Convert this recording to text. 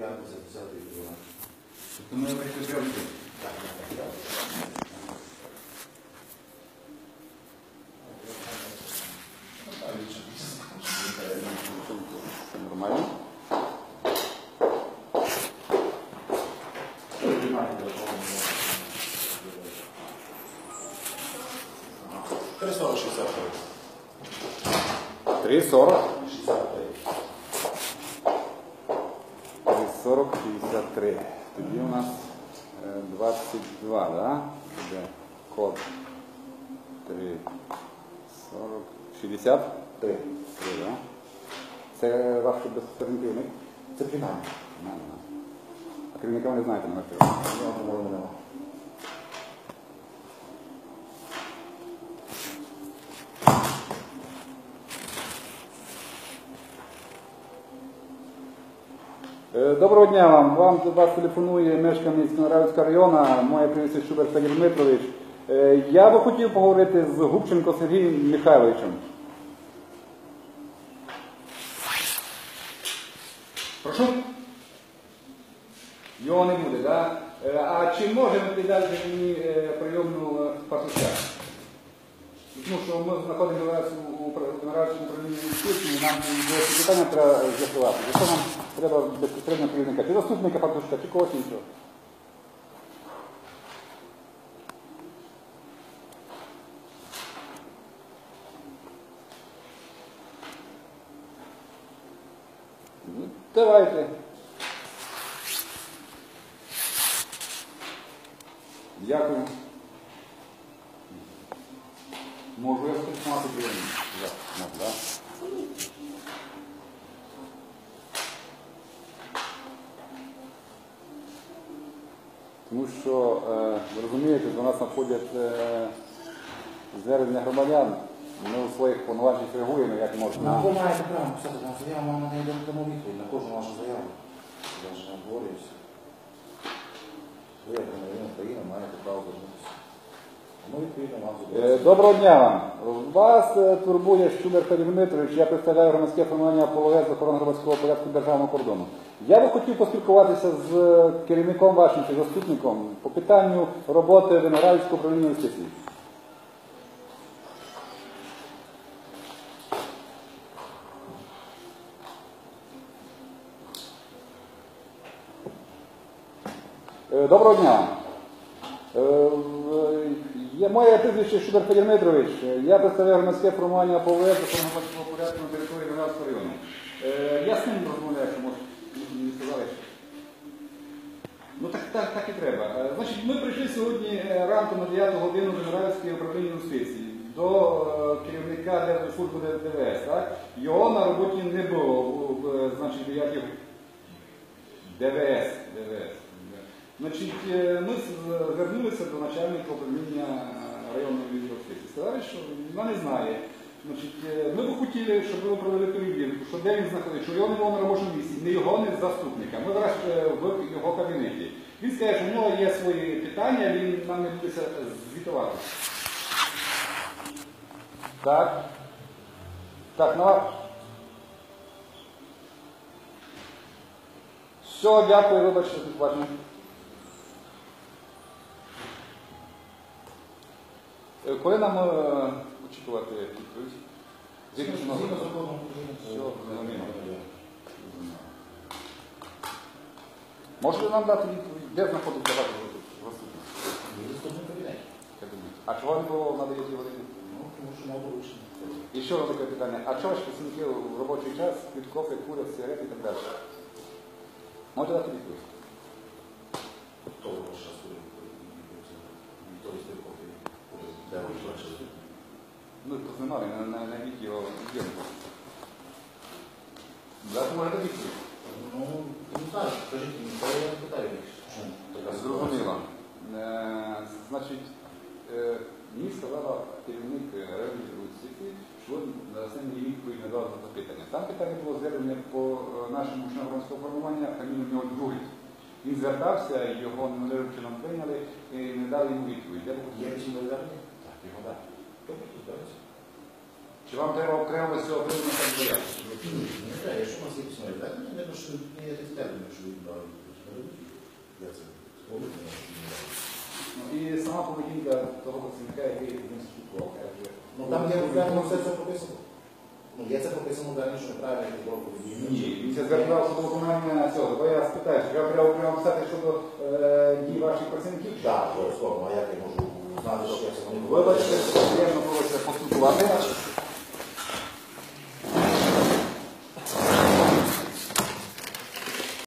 п'ятниця, 10 12. Тобто ми зробити. Так, так, так. Нормально. Три сорок, 63. 3,40. 63. 3,40, 63. Тоді у нас е, 22, да? Де код 3, 40, 63. 3, да? Це ваш безпосередній керівник? Це. Не, не. А керівника ви не знаєте, номер 3? Я говорю, нема. Е, Доброго дня вам. Вам вас телефонує мешканець Коноравського району, моє прізвище Шубер Федір Дмитрович. Е, Я би хотів поговорити з Губченко Сергієм Михайловичем. Прошу? Його не буде, так? Да? А чи можемо віддати мені е, прийомну е. Тому що ми знаходимося у Нарадському управлінні юстиції, нам деякі питання треба з'ясувати. Якщо нам треба безпосередньо керівника, чи заступника фартушка, чи когось іншого. Ну, Давайте. Дякую. Можу я спрацювати гривень? Так, можу, так? Тому що, е, ви розумієте, до нас надходять е, звернення громадян. Ми у своїх повноваженнях реагуємо, як можна. Ви маєте право написати на заяву, ми надаємо дамо відповідь на кожну вашу заяву. Я ж не обговорююся. Ви, як громадянин України, маєте право звернутися. Ми відповідно вам Е, зобов'язані. Доброго дня вам. Вас е, турбує Щубер Федір. Я представляю громадське формування половець з громадського порядку державного кордону. Я би хотів поспілкуватися з е, керівником вашим чи заступником по питанню роботи Виноградівського управління. Е, Доброго дня. Є моє прізвище Шубер Федір Е, Я представляю громадське формування ПОВС громадського порядку на території Громадського району. Е, Я з ним розмовляю, що може мені сказали. Ну так, так, так і треба. Е, Значить, ми прийшли сьогодні ранку на 9 годину до Генеральського управління юстиції до керівника Держслужби ДВС. Так? Його на роботі не було, значить, 9 ДВС. ДВС. Значить, ми звернулися до начальника управління районного відділу. Сказали, що вона не знає. Е, ми б хотіли, щоб ви провели перевірку, що де він знаходиться, що його не було на робочому місці, не його, не заступника. Ми зараз е, в його кабінеті. Він скаже, що в нього є свої питання, він нам не буде звітувати. Так. Так, ну. Все, дякую, вибачте, до Е, Коли нам е, очікувати відповідь? Згідно з законом. Все, зрозуміло. Можете нам дати відповідь, де знаходиться ваш заступник? Кабінет. А чого не було на 9 годині? Ну, тому що мав порушення. І ще одне таке питання. А чого ж працівники в робочий час під кофе, курять, сигарети і так далі? Можете дати відповідь? Хто ви ваш час Хто із тих кофі? Де ви ваш час? Ну, то знімали, на, на, на відео зйомку. Дати можете відповідь. Ну, не знаю, скажіть мені, то я питаю їх. Чому така Зрозуміло. Е, Значить, е, мені сказала керівник юстиції, що на це мені відповідь не дала на запитання. Там питання було звернення по е, нашому члену громадського формування, а він у нього другий. Він звертався, його неналежним чином прийняли і не дали йому відповідь. Є письмове звернення? Так, його дати. Тобто, давайте. Чи вам треба окремо з цього приводу так? Ні, не треба, якщо у нас є письмові звернення, видно, що ніяких термінів, що відбрали. Я це я знаю. Ну, і сама поведінка того працівника, який він каже. Ну там є звернено все це прописано. Ну, є це прописано далі, що неправильно було поведінка. Ні, він це звертав щодо виконання цього. Бо я спитаю, чи я треба окремо писати щодо дій ваших працівників? Так, обов'язково, а як я можу знати, що я це не Вибачте, приємно було це поспілкувати.